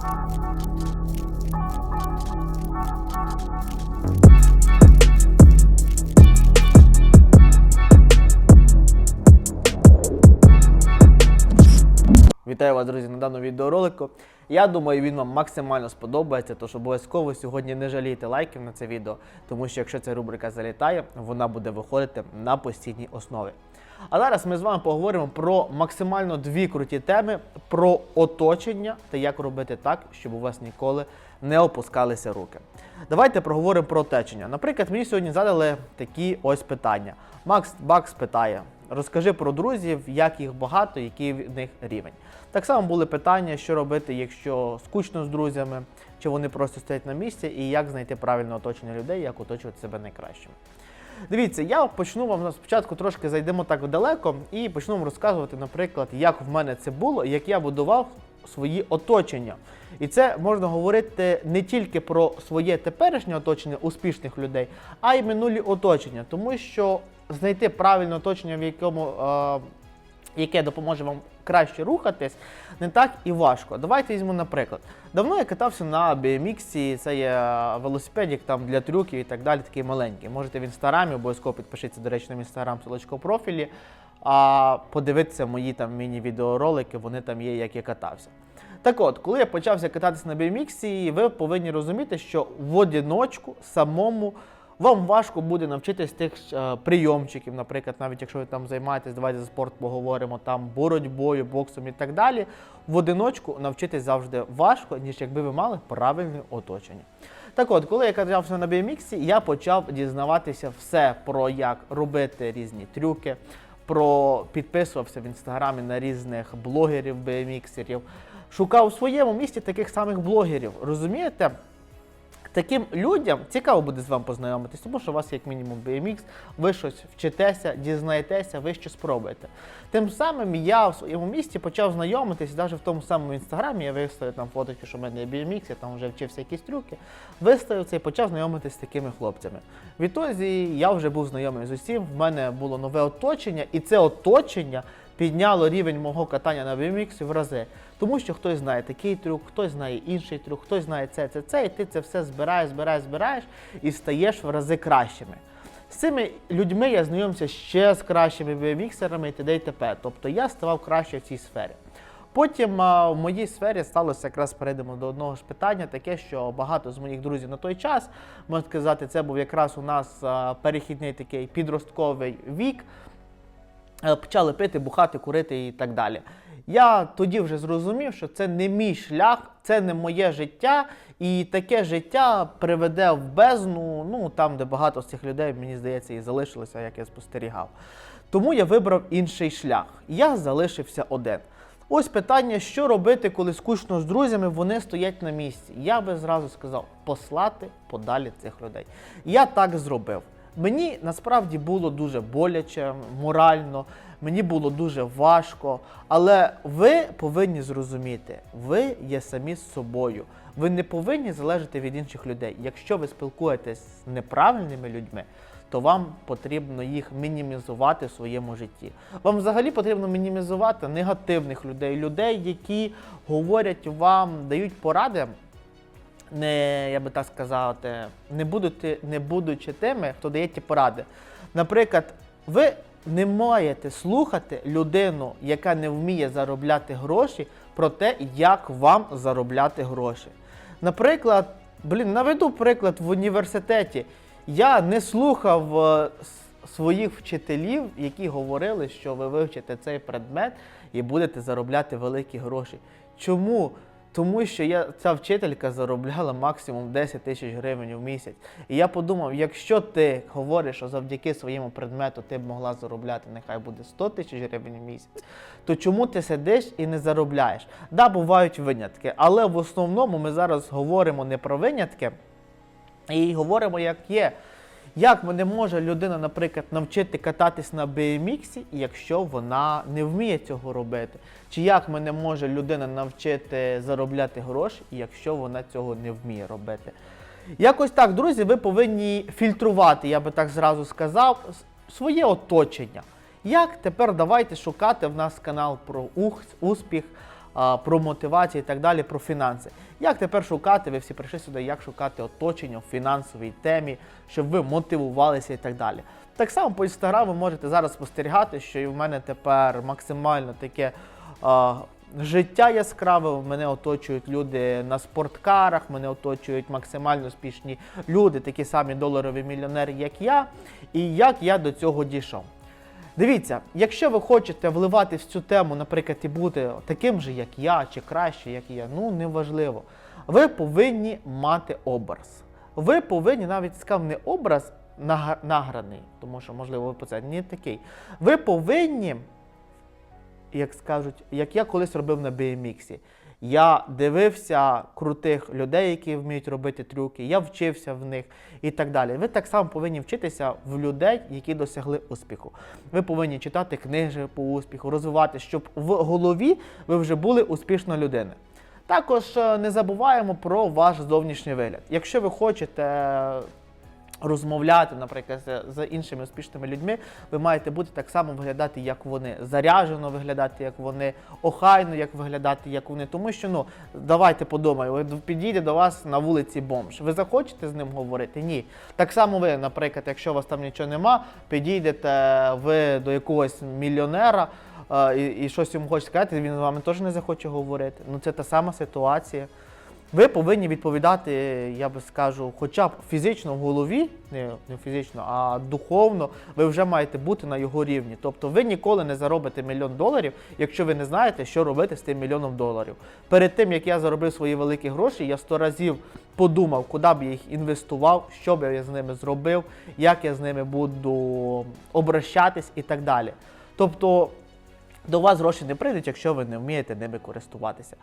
Вітаю вас, друзі, на даному відеоролику. Я думаю, він вам максимально сподобається, тож обов'язково сьогодні не жалійте лайків на це відео, тому що якщо ця рубрика залітає, вона буде виходити на постійній основі. А зараз ми з вами поговоримо про максимально дві круті теми: про оточення та як робити так, щоб у вас ніколи не опускалися руки. Давайте проговоримо про оточення. Наприклад, мені сьогодні задали такі ось питання. Макс Бакс питає: розкажи про друзів, як їх багато, який в них рівень. Так само були питання, що робити, якщо скучно з друзями, чи вони просто стоять на місці, і як знайти правильне оточення людей, як оточувати себе найкращим. Дивіться, я почну вам спочатку трошки зайдемо так далеко і почну вам розказувати, наприклад, як в мене це було, як я будував свої оточення. І це можна говорити не тільки про своє теперішнє оточення успішних людей, а й минулі оточення, тому що знайти правильне оточення, в якому е, яке допоможе вам краще рухатись, не так і важко. Давайте візьмемо наприклад. Давно я катався на BMX, це є велосипедик там для трюків і так далі, такий маленький. Можете в інстаграмі, обов'язково підпишіться, до речі, на інстаграм селочко профілі, а подивитися мої там міні-відеоролики, вони там є, як я катався. Так от, коли я почався кататися на BMX, ви повинні розуміти, що в одиночку самому вам важко буде навчитись тих е, прийомчиків, наприклад, навіть якщо ви там займаєтесь, давайте за спорт поговоримо, там боротьбою, боксом і так далі. В одиночку навчитись завжди важко, ніж якби ви мали правильне оточення. Так от, коли я катався на BMX, я почав дізнаватися все про як робити різні трюки, про підписувався в інстаграмі на різних блогерів, BMX-ерів, шукав у своєму місті таких самих блогерів. Розумієте? Таким людям цікаво буде з вами познайомитись, тому що у вас як мінімум BMX, ви щось вчитеся, дізнаєтеся, ви щось спробуєте. Тим самим я в своєму місті почав знайомитись, навіть в тому самому інстаграмі я виставив там фоточки, що в мене є BMX, я там вже вчився якісь трюки. Виставив це і почав знайомитись з такими хлопцями. Відтоді я вже був знайомий з усім, в мене було нове оточення, і це оточення підняло рівень мого катання на BMX в рази. Тому що хтось знає такий трюк, хтось знає інший трюк, хтось знає це, це, це, і ти це все збираєш, збираєш, збираєш і стаєш в рази кращими. З цими людьми я знайомився ще з кращими BMX-ерами і т.д. і т.п. Тобто я ставав краще в цій сфері. Потім а, в моїй сфері сталося якраз перейдемо до одного ж питання, таке, що багато з моїх друзів на той час, можна сказати, це був якраз у нас а, перехідний такий підростковий вік. Е, почали пити, бухати, курити і так далі. Я тоді вже зрозумів, що це не мій шлях, це не моє життя, і таке життя приведе в бездну, ну там, де багато з цих людей, мені здається, і залишилося, як я спостерігав. Тому я вибрав інший шлях. Я залишився один. Ось питання, що робити, коли скучно з друзями, вони стоять на місці. Я би зразу сказав, послати подалі цих людей. Я так зробив. Мені насправді було дуже боляче, морально, мені було дуже важко. Але ви повинні зрозуміти, ви є самі з собою. Ви не повинні залежати від інших людей. Якщо ви спілкуєтесь з неправильними людьми, то вам потрібно їх мінімізувати в своєму житті. Вам взагалі потрібно мінімізувати негативних людей, людей, які говорять вам, дають поради не, я би так сказав, не будучи, не будучи тими, хто дає ті поради. Наприклад, ви не маєте слухати людину, яка не вміє заробляти гроші, про те, як вам заробляти гроші. Наприклад, блін, наведу приклад в університеті. Я не слухав е, своїх вчителів, які говорили, що ви вивчите цей предмет і будете заробляти великі гроші. Чому? Тому що я, ця вчителька заробляла максимум 10 тисяч гривень в місяць. І я подумав, якщо ти говориш, що завдяки своєму предмету ти б могла заробляти, нехай буде 100 тисяч гривень в місяць, то чому ти сидиш і не заробляєш? Да, бувають винятки, але в основному ми зараз говоримо не про винятки, і говоримо, як є. Як мене може людина, наприклад, навчити кататись на BMX, якщо вона не вміє цього робити? Чи як мене може людина навчити заробляти гроші, якщо вона цього не вміє робити? Якось так, друзі, ви повинні фільтрувати, я би так зразу сказав, своє оточення. Як тепер давайте шукати в нас канал про успіх, про мотивацію і так далі, про фінанси. Як тепер шукати? Ви всі прийшли сюди, як шукати оточення в фінансовій темі, щоб ви мотивувалися і так далі. Так само по інстаграму можете зараз спостерігати, що і в мене тепер максимально таке життя яскраве. Мене оточують люди на спорткарах, мене оточують максимально успішні люди, такі самі доларові мільйонери, як я. І як я до цього дійшов. Дивіться, якщо ви хочете вливати в цю тему, наприклад, і бути таким же, як я, чи краще, як я, ну неважливо. Ви повинні мати образ. Ви повинні навіть сказав, не образ награний, тому що, можливо, ви по це не такий. Ви повинні, як скажуть, як я колись робив на BMX. Я дивився крутих людей, які вміють робити трюки, я вчився в них і так далі. Ви так само повинні вчитися в людей, які досягли успіху. Ви повинні читати книги по успіху, розвивати, щоб в голові ви вже були успішна людина. Також е, не забуваємо про ваш зовнішній вигляд. Якщо ви хочете розмовляти, наприклад, з, іншими успішними людьми, ви маєте бути так само виглядати, як вони, заряжено виглядати, як вони, охайно, як виглядати, як вони. Тому що ну давайте подумаємо, підійде до вас на вулиці бомж. Ви захочете з ним говорити? Ні. Так само ви, наприклад, якщо у вас там нічого нема, підійдете ви до якогось мільйонера. е, І, і щось йому хоче сказати, він з вами теж не захоче говорити. Ну це та сама ситуація. Ви повинні відповідати, я би скажу, хоча б фізично в голові, не, фізично, а духовно, ви вже маєте бути на його рівні. Тобто ви ніколи не заробите мільйон доларів, якщо ви не знаєте, що робити з тим мільйоном доларів. Перед тим як я заробив свої великі гроші, я сто разів подумав, куди б я їх інвестував, що б я з ними зробив, як я з ними буду обращатись і так далі. Тобто до вас гроші не прийдуть, якщо ви не вмієте ними користуватися.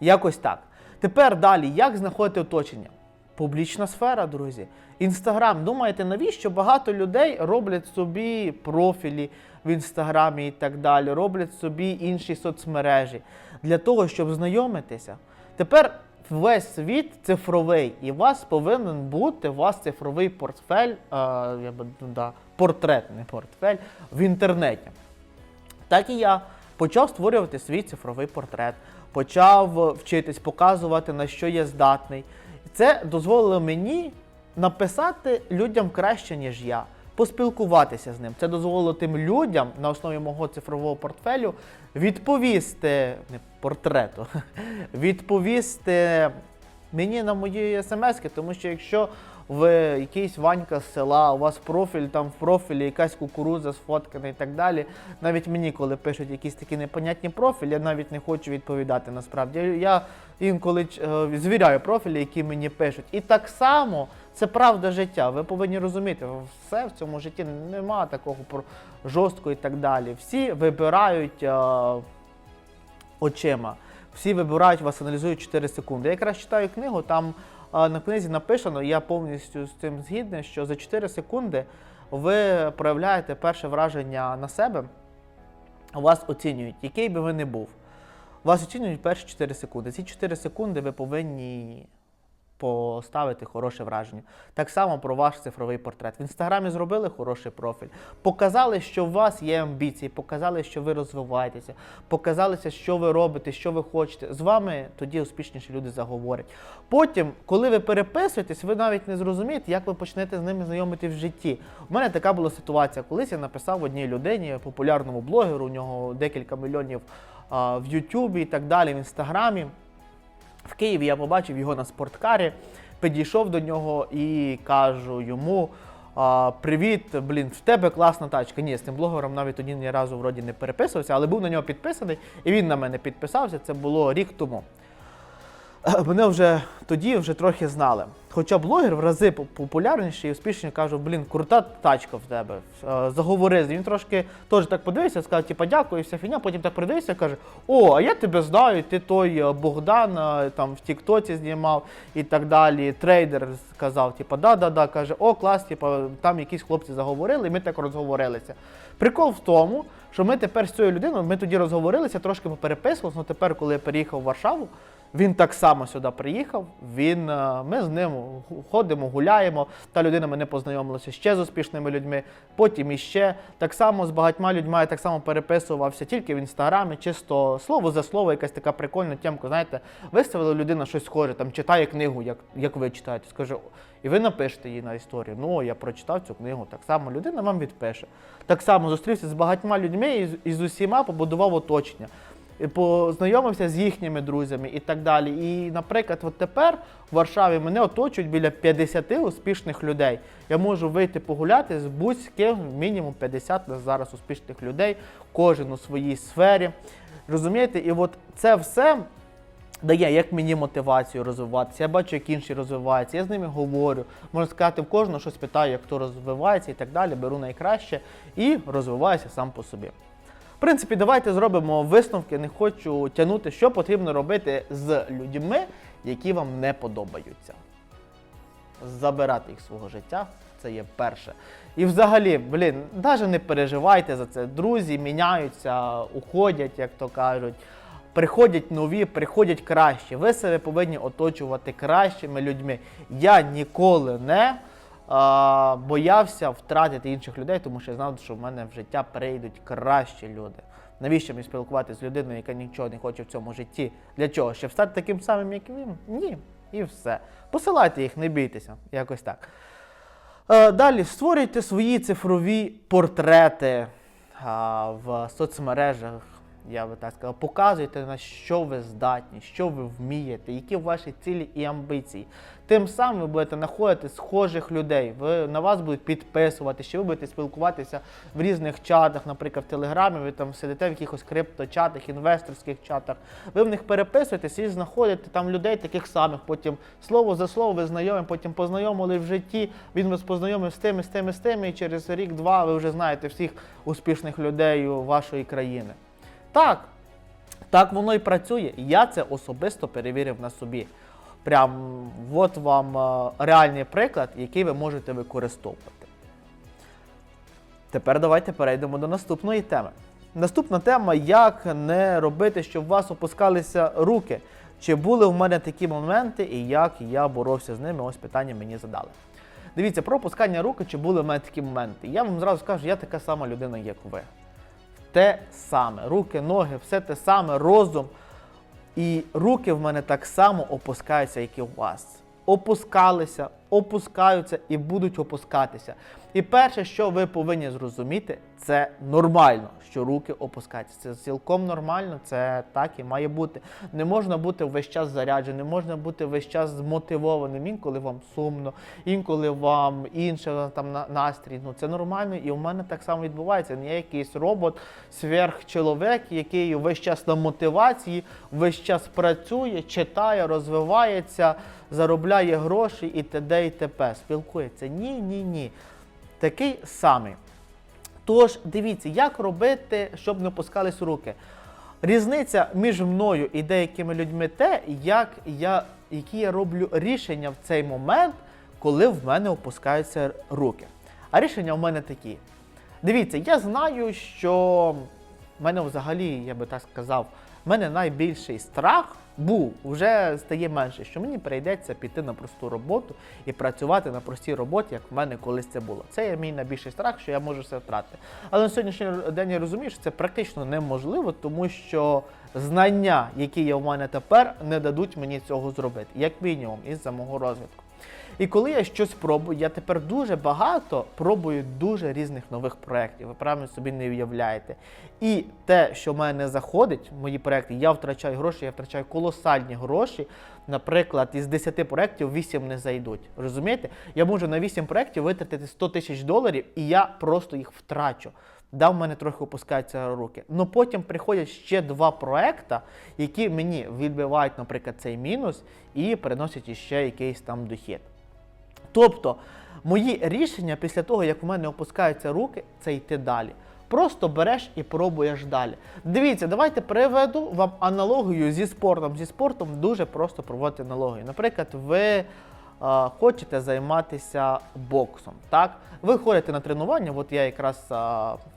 Якось так. Тепер далі, як знаходити оточення? Публічна сфера, друзі. Інстаграм. Думаєте, навіщо багато людей роблять собі профілі в інстаграмі і так далі, роблять собі інші соцмережі для того, щоб знайомитися. Тепер весь світ цифровий, і у вас повинен бути у вас цифровий портфель, е, ну, да, портрет, не портфель, в інтернеті. Так і я почав створювати свій цифровий портрет, почав вчитись, показувати, на що я здатний. Це дозволило мені написати людям краще, ніж я, поспілкуватися з ним. Це дозволило тим людям на основі мого цифрового портфелю відповісти не портрету, відповісти мені на мої смски, тому що якщо ви якийсь Ванька з села, у вас профіль, там в профілі якась кукурудза сфоткана і так далі. Навіть мені, коли пишуть якісь такі непонятні профілі, я навіть не хочу відповідати насправді. Я інколи е, звіряю профілі, які мені пишуть. І так само це правда життя. Ви повинні розуміти, все в цьому житті немає такого про жорстко і так далі. Всі вибирають. е, очима. Всі вибирають вас, аналізують 4 секунди. Я якраз читаю книгу, там на книзі написано, я повністю з цим згідний, що за 4 секунди ви проявляєте перше враження на себе, вас оцінюють, який би ви не був. Вас оцінюють перші 4 секунди. Ці 4 секунди ви повинні поставити хороше враження. Так само про ваш цифровий портрет. В інстаграмі зробили хороший профіль, показали, що у вас є амбіції, показали, що ви розвиваєтеся, показалися, що ви робите, що ви хочете. З вами тоді успішніші люди заговорять. Потім, коли ви переписуєтесь, ви навіть не зрозумієте, як ви почнете з ними знайомити в житті. У мене така була ситуація. Колись я написав одній людині, популярному блогеру, у нього декілька мільйонів в Ютубі і так далі, в інстаграмі. В Києві я побачив його на спорткарі, підійшов до нього і кажу йому: Привіт, блін, в тебе класна тачка. Ні, з тим блогером навіть тоді ні разу вроді не переписувався, але був на нього підписаний, і він на мене підписався. Це було рік тому. Мене вже тоді вже трохи знали. Хоча блогер в рази поп- популярніший і успішніший, кажу, блін, крута тачка в тебе. Е, Заговори. Він трошки теж так подивився, сказав, типа, дякую, і вся фігня. Потім так придивився каже: О, а я тебе знаю, ти той е, Богдан е, там в Тіктоці знімав і так далі. Трейдер сказав, типа, да-да-да, каже, о, клас, типа, там якісь хлопці заговорили, і ми так розговорилися. Прикол в тому, що ми тепер з цією людиною, ми тоді розговорилися, трошки попереписувалися, але тепер, коли я переїхав в Варшаву, Він так само сюди приїхав. Він, е, ми з ним ходимо, гуляємо. Та людина мене познайомилася ще з успішними людьми. Потім іще так само з багатьма людьми я так само переписувався тільки в інстаграмі, чисто слово за слово, якась така прикольна тємка. Знаєте, виставила людина щось схоже, там читає книгу, як, як ви читаєте. Скаже, і ви напишете її на історію. Ну, я прочитав цю книгу. Так само людина вам відпише. Так само зустрівся з багатьма людьми і з усіма побудував оточення. Познайомився з їхніми друзями і так далі. І, наприклад, от тепер в Варшаві мене оточують біля 50 успішних людей. Я можу вийти погуляти з будь-ким, мінімум 50 на зараз успішних людей, кожен у своїй сфері. Розумієте, і от це все дає як мені мотивацію розвиватися. Я бачу, як інші розвиваються. Я з ними говорю. Можна сказати, в кожного щось питаю, як хто розвивається і так далі. Беру найкраще і розвиваюся сам по собі. Принципі, давайте зробимо висновки. Не хочу тягнути, що потрібно робити з людьми, які вам не подобаються. Забирати їх свого життя. Це є перше. І взагалі, блін, навіть не переживайте за це. Друзі міняються, уходять, як то кажуть. Приходять нові, приходять кращі. Ви себе повинні оточувати кращими людьми. Я ніколи не боявся втратити інших людей, тому що я знав, що в мене в життя прийдуть кращі люди. Навіщо мені спілкуватися з людиною, яка нічого не хоче в цьому житті? Для чого? Щоб стати таким самим, як він? Ні. І все. Посилайте їх, не бійтеся. Якось так. Е, Далі створюйте свої цифрові портрети в соцмережах. Я би так сказав, показуйте на що ви здатні, що ви вмієте, які ваші цілі і амбіції. Тим самим ви будете знаходити схожих людей. Ви на вас будуть підписувати, що ви будете спілкуватися в різних чатах, наприклад, в Телеграмі, ви там сидите в якихось крипточатах, інвесторських чатах. Ви в них переписуєтесь і знаходите там людей таких самих. Потім слово за слово ви знайомі, потім познайомили в житті. Він вас познайомив з тими, з тими, з тими, і через рік-два ви вже знаєте всіх успішних людей вашої країни. Так, так воно і працює. Я це особисто перевірив на собі. Прям от вам е, реальний приклад, який ви можете використовувати. Тепер давайте перейдемо до наступної теми. Наступна тема: як не робити, щоб у вас опускалися руки. Чи були в мене такі моменти і як я боровся з ними? Ось питання мені задали. Дивіться, про опускання руки, чи були в мене такі моменти. Я вам зразу скажу, я така сама людина, як ви. Те саме. Руки, ноги, все те саме, розум. І руки в мене так само опускаються, як і у вас. Опускалися, опускаються і будуть опускатися. І перше, що ви повинні зрозуміти, це нормально, що руки опускаються. Це цілком нормально, це так і має бути. Не можна бути весь час зарядженим, можна бути весь час змотивованим. Інколи вам сумно, інколи вам інше там на- настрій. Ну це нормально, і у мене так само відбувається. Не є якийсь робот, сверхчоловік, який весь час на мотивації, весь час працює, читає, розвивається, заробляє гроші і т.д. і т.п. Спілкується.Ні, ні, ні. Такий самий. Тож дивіться, як робити, щоб не опускались руки. Різниця між мною і деякими людьми те, як я, які я роблю рішення в цей момент, коли в мене опускаються руки. А рішення в мене такі. Дивіться, я знаю, що в мене взагалі, я би так сказав, в мене найбільший страх був, вже стає менше, що мені прийдеться піти на просту роботу і працювати на простій роботі, як в мене колись це було. Це є мій найбільший страх, що я можу все втратити. Але на сьогоднішній день я розумію, що це практично неможливо, тому що знання, які є в мене тепер, не дадуть мені цього зробити, як мінімум, із-за мого розвитку. І коли я щось пробую, я тепер дуже багато пробую дуже різних нових проєктів. Ви правильно собі не уявляєте. І те, що в мене не заходить, мої проєкти, я втрачаю гроші, я втрачаю колосальні гроші. Наприклад, із 10 проєктів 8 не зайдуть. Розумієте? Я можу на 8 проєктів витратити 100 тисяч доларів, і я просто їх втрачу. Да, в мене трохи опускаються руки. Ну потім приходять ще два проекти, які мені відбивають, наприклад, цей мінус і приносять іще якийсь там дохід. Тобто, мої рішення після того, як у мене опускаються руки, це йти далі. Просто береш і пробуєш далі. Дивіться, давайте приведу вам аналогію зі спортом. Зі спортом дуже просто проводити аналогію. Наприклад, ви хочете займатися боксом. Так, ви ходите на тренування. От я якраз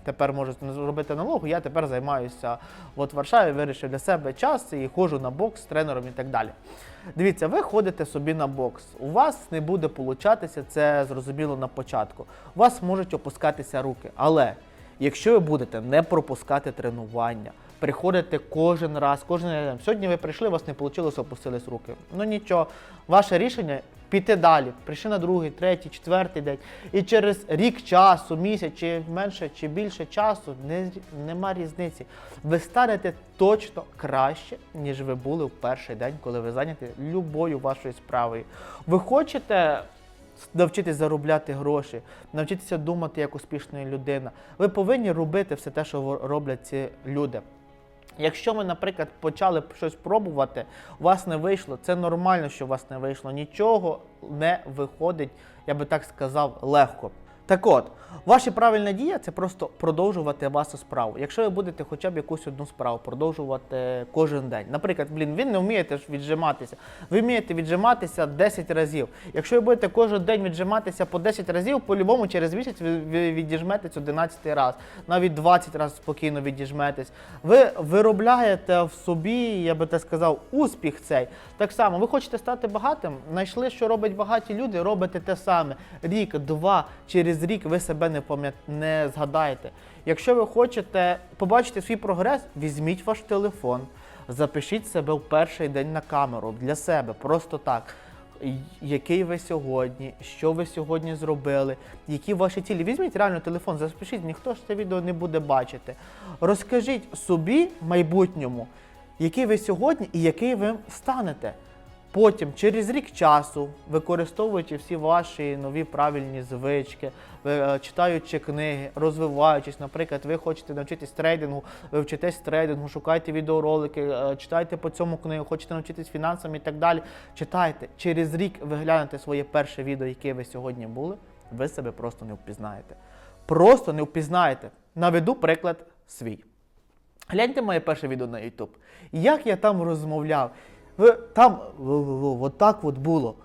тепер можу зробити аналогу. Я тепер займаюся от в Варшаві, вирішив для себе час і ходжу на бокс з тренером і так далі. Дивіться, ви ходите собі на бокс. У вас не буде получатися це зрозуміло на початку. У вас можуть опускатися руки. Але якщо ви будете не пропускати тренування, приходите кожен раз, кожен день. Сьогодні ви прийшли, у вас не вийшло, опустились руки. Ну нічого, ваше рішення піти далі. Прийшли на другий, третій, четвертий день. І через рік часу, місяць, чи менше, чи більше часу, не, нема різниці. Ви станете точно краще, ніж ви були в перший день, коли ви зайняті любою вашою справою. Ви хочете навчитись заробляти гроші, навчитися думати як успішна людина. Ви повинні робити все те, що роблять ці люди. Якщо ви, наприклад, почали щось пробувати, у вас не вийшло, це нормально, що у вас не вийшло. Нічого не виходить, я би так сказав, легко. Так от, ваша правильна дія це просто продовжувати вашу справу. Якщо ви будете хоча б якусь одну справу продовжувати кожен день. Наприклад, блін, ви не вмієте віджиматися. Ви вмієте віджиматися 10 разів. Якщо ви будете кожен день віджиматися по 10 разів, по-любому через місяць ви, відіжметесь 11 раз, навіть 20 разів спокійно відіжметесь. Ви виробляєте в собі, я би так сказав, успіх цей. Так само, ви хочете стати багатим, знайшли, що роблять багаті люди, робите те саме. Рік, два, через рік ви себе не пам'ят... не згадаєте. Якщо ви хочете побачити свій прогрес, візьміть ваш телефон, запишіть себе в перший день на камеру для себе, просто так. Який ви сьогодні, що ви сьогодні зробили, які ваші цілі. Візьміть реально телефон, запишіть, ніхто ж це відео не буде бачити. Розкажіть собі майбутньому, який ви сьогодні і який ви станете. Потім, через рік часу, використовуючи всі ваші нові правильні звички, е, читаючи книги, розвиваючись, наприклад, ви хочете навчитись трейдингу, ви вчитесь трейдингу, шукайте відеоролики, е, читайте по цьому книгу, хочете навчитись фінансам і так далі. Читайте. Через рік ви глянете своє перше відео, яке ви сьогодні були, ви себе просто не впізнаєте. Просто не впізнаєте. Наведу приклад свій. Гляньте моє перше відео на YouTube. Як я там розмовляв. Там от так от було.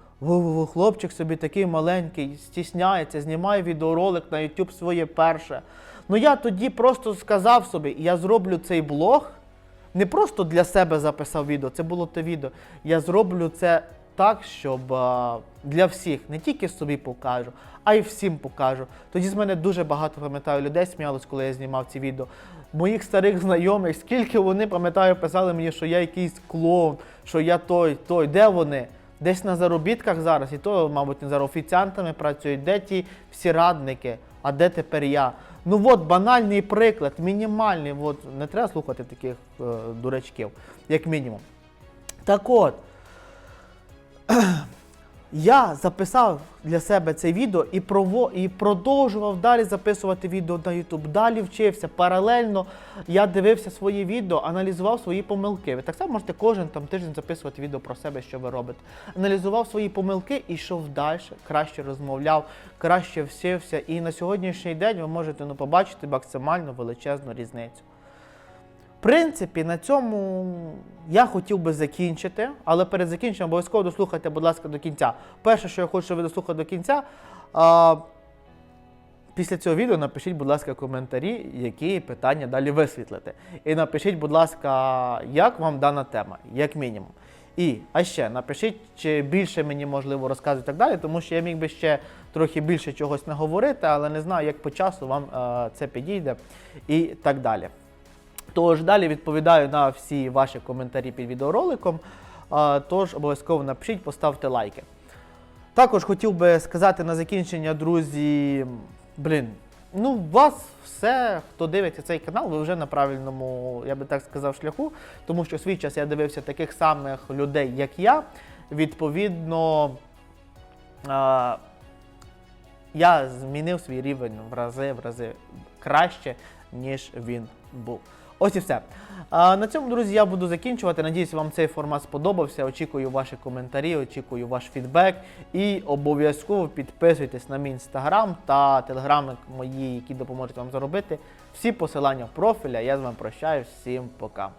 Хлопчик собі такий маленький, стісняється, знімає відеоролик на YouTube своє перше. Ну я тоді просто сказав собі, я зроблю цей блог. Не просто для себе записав відео, це було те відео. Я зроблю це так, щоб для всіх, не тільки собі покажу, а й всім покажу. Тоді з мене дуже багато пам'ятаю людей сміялось, коли я знімав ці відео. Моїх старих знайомих, скільки вони пам'ятаю, писали мені, що я якийсь клоун, що я той, той. Де вони? Десь на заробітках зараз, і то, мабуть, не зараз офіціантами працюють, де ті всі радники, а де тепер я? Ну от банальний приклад, мінімальний. От, не треба слухати таких е, дурачків, як мінімум. Так от, я записав для себе це відео і, прово... і продовжував далі записувати відео на YouTube. Далі вчився. Паралельно я дивився свої відео, аналізував свої помилки. Ви так само можете кожен там тиждень записувати відео про себе, що ви робите. Аналізував свої помилки і йшов далі, краще розмовляв, краще вчився. І на сьогоднішній день ви можете ну, побачити максимально величезну різницю. В принципі, на цьому я хотів би закінчити, але перед закінченням обов'язково дослухайте, будь ласка, до кінця. Перше, що я хочу, щоб ви дослухали до кінця. А, після цього відео напишіть, будь ласка, коментарі, які питання далі висвітлити. І напишіть, будь ласка, як вам дана тема, як мінімум. І, а ще напишіть, чи більше мені можливо розказувати так далі, тому що я міг би ще трохи більше чогось наговорити, але не знаю, як по часу вам е, це підійде і так далі. Тож далі відповідаю на всі ваші коментарі під відеороликом. Тож обов'язково напишіть, поставте лайки. Також хотів би сказати на закінчення, друзі, блін, ну у вас все, хто дивиться цей канал, ви вже на правильному, я би так сказав, шляху, тому що свій час я дивився таких самих людей, як я. Відповідно, я змінив свій рівень в рази, в рази краще, ніж він був. Ось і все. На цьому, друзі, я буду закінчувати. Надіюсь, вам цей формат сподобався. Очікую ваші коментарі, очікую ваш фідбек. І обов'язково підписуйтесь на мій інстаграм та телеграми мої, які допоможуть вам заробити. Всі посилання в профіля. Я з вами прощаюсь. Всім пока.